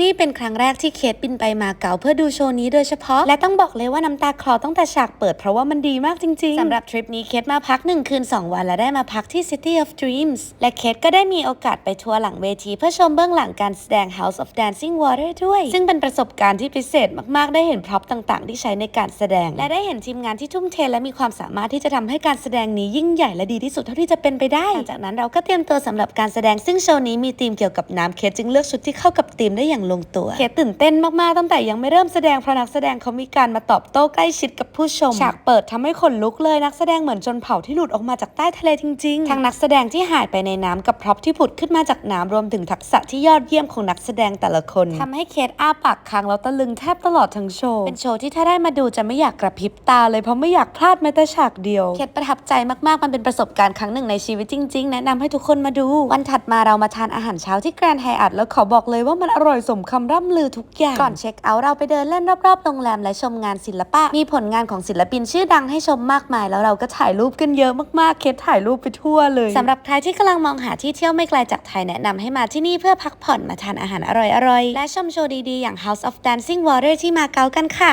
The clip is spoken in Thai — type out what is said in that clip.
นี่เป็นครั้งแรกที่เคทบินไปมาเก๊าเพื่อดูโชว์นี้โดยเฉพาะ และต้องบอกเลยว่าน้ำตาคลอตั้งแต่ฉากเปิดเพราะว่ามันดีมากจริงๆสำหรับทริปนี้เคทมาพัก 1 คืน 2 วันและได้มาพักที่ City of Dreams และเคทก็ได้มีโอกาสไปทัวร์หลังเวที เพื่อชมเบื้องหลังการแสดง House of Dancing Water ด้วย ซึ่งเป็นประสบการณ์ที่พิเศษมากๆ ได้เห็นพร็อพต่างๆ ที่ใช้ในการแสดง และได้เห็นทีมงานที่ทุ่มเทและมีความสามารถที่จะทำให้การแสดงนี้ยิ่งใหญ่และดีที่สุดเท่าที่จะเป็นไปได้หลังจากนั้นเราก็เตรียมตัวสำหรับการแสดงซึ่งโชว์นี้มีธีมเกี่ยวกับน้ำเคทจึงเลือกชุดที่เข้ากับธีมได้อย่างลงตัว เคทตื่นเต้นมากๆตั้งแต่ยังไม่เริ่มแสดงเพราะนักแสดงเขามีการมาตอบโต้ใกล้ชิดกับผู้ชมฉากเปิดทำให้ขนลุกเลยนักแสดงเหมือนจนเผาที่หลุดออกมาจากใต้ทะเลจริงๆทั้งนักแสดงที่หายไปในน้ำกับพร็อพที่ผุดขึ้นมาจากน้ำรวมถึงทักษะที่ยอดเยี่ยมของนักแสดงแต่ละคนทำให้เคทอ้าปากค้างแล้วตะลึงแทบตลอดทั้งโชว์เป็นโชว์ที่ถ้าได้มาดูจะไม่อยากกระพริบตาเลยเพราะไม่อยากพลาดแม้แต่ฉากเดียว เคทประทับใจมากๆมันเป็นประสบการณ์ครั้งหนึ่งในชีวิตจริง ๆ แนะนำให้ทุกคนมาดู วันถัดมาเรามาทานอาหารเช้าที่แกรนด์ไฮอัทแล้วขอบอกเลยว่ามันอร่อยสมคำร่ำลือทุกอย่าง ก่อนเช็คเอาท์เราไปเดินเล่นรอบๆโรงแรมและชมงานศิลปะ มีผลงานของศิลปินชื่อดังให้ชมมากมาย แล้วเราก็ถ่ายรูปกันเยอะมากๆ เคสถ่ายรูปไปทั่วเลยสำหรับใครที่กำลังมองหาที่เที่ยวไม่ไกลจากไทยแนะนำให้มาที่นี่เพื่อพักผ่อนมาทานอาหารอร่อยๆและชมโชว์ดีๆอย่าง House of Dancing Water ที่มาเก๊ากันค่ะ